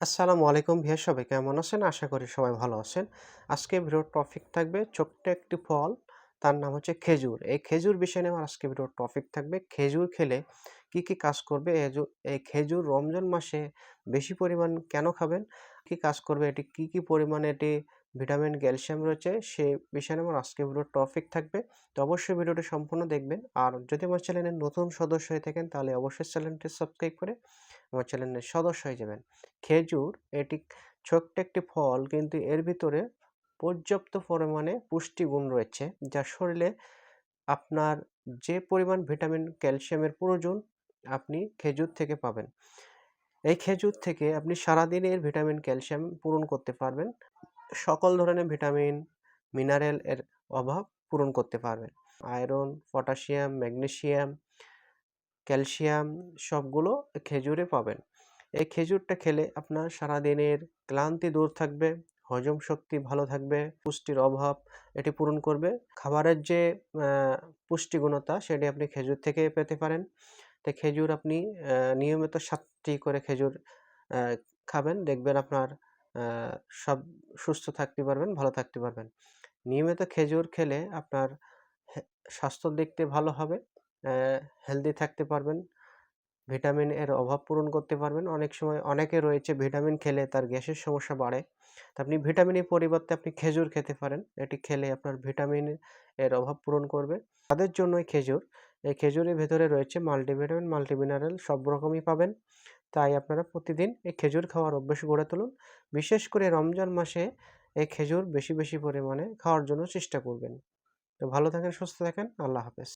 আসসালামু আলাইকুম ভিয়া সবাই কেমন আছেন? আশা করি সবাই ভালো আছেন। আজকে ভিডিওর টপিক থাকবে ছোট্ট একটি ফল, তার নাম হচ্ছে খেজুর। এই খেজুর বিষয় নিয়ে আমার আজকে ভিডিওর টপিক থাকবে। খেজুর খেলে কি, কি কাজ করবে? এই খেজুর রমজান মাসে বেশি পরিমাণ কেন খাবেন? কি কাজ করবে? এটি কি, কি পরিমাণে এটি ভিটামিন, ক্যালসিয়াম রয়েছে সে বিষয়ে আমার আজকে ভিডিওর টপিক থাকবে। তো অবশ্যই ভিডিওটি সম্পূর্ণ দেখবেন। আর যদি আমার চ্যানেলের নতুন সদস্য হয়ে থাকেন তাহলে অবশ্যই চ্যানেলটি সাবস্ক্রাইব করে আমার চ্যানেলের সদস্য হয়ে যাবেন। খেজুর এটি ছোট্ট একটি ফল কিন্তু এর ভিতরে পর্যাপ্ত পরিমাণে পুষ্টিগুণ রয়েছে যা শরীরে আপনার যে পরিমাণ ভিটামিন, ক্যালসিয়ামের প্রয়োজন আপনি খেজুর থেকে পাবেন। এই খেজুর থেকে আপনি সারাদিনের ভিটামিন, ক্যালসিয়াম পূরণ করতে পারবেন। সকল ধরনের ভিটামিন, মিনারেল এর অভাব পূরণ করতে পারবেন। আয়রন, পটাশিয়াম, ম্যাগনেশিয়াম ক্যালসিয়াম সবগুলো খেজুরে পাবেন। এই খেজুরটা খেলে আপনার সারাদিনের ক্লান্তি দূর থাকবে, হজম শক্তি ভালো থাকবে, পুষ্টির অভাব এটি পূরণ করবে। খাবারের যে পুষ্টিগুণতা সেটি আপনি খেজুর থেকে পেতে পারেন। তো খেজুর আপনি নিয়মিত সাতটি করে খেজুর খাবেন। দেখবেন আপনার সব সুস্থ থাকতে পারবেন, ভালো থাকতে পারবেন। নিয়মিত খেজুর খেলে আপনার স্বাস্থ্য স্বাস্থ্যর দিয়ে ভালো হবে। হেলদি থাকতে পারবেন। ভিটামিন এর অভাব পূরণ করতে পারবেন। অনেক সময় অনেকে রয়েছে ভিটামিন খেলে তার গ্যাসের সমস্যা বাড়ে। তো আপনি ভিটামিনের পরিবর্তে আপনি খেজুর খেতে পারেন। এটি খেলে আপনার ভিটামিন এর অভাব পূরণ করবে। তাদের জন্যই খেজুর। এই খেজুরের ভেতরে রয়েছে মাল্টিভিটামিন, মাল্টিমিনারেল সব রকমই পাবেন। তাই আপনারা প্রতিদিন এই খেজুর খাওয়ার অভ্যেস গড়ে তুলুন। বিশেষ করে রমজান মাসে এই খেজুর বেশি, বেশি পরিমাণে খাওয়ার জন্য চেষ্টা করবেন। তো ভালো থাকেন, সুস্থ থাকেন। আল্লাহ হাফেজ।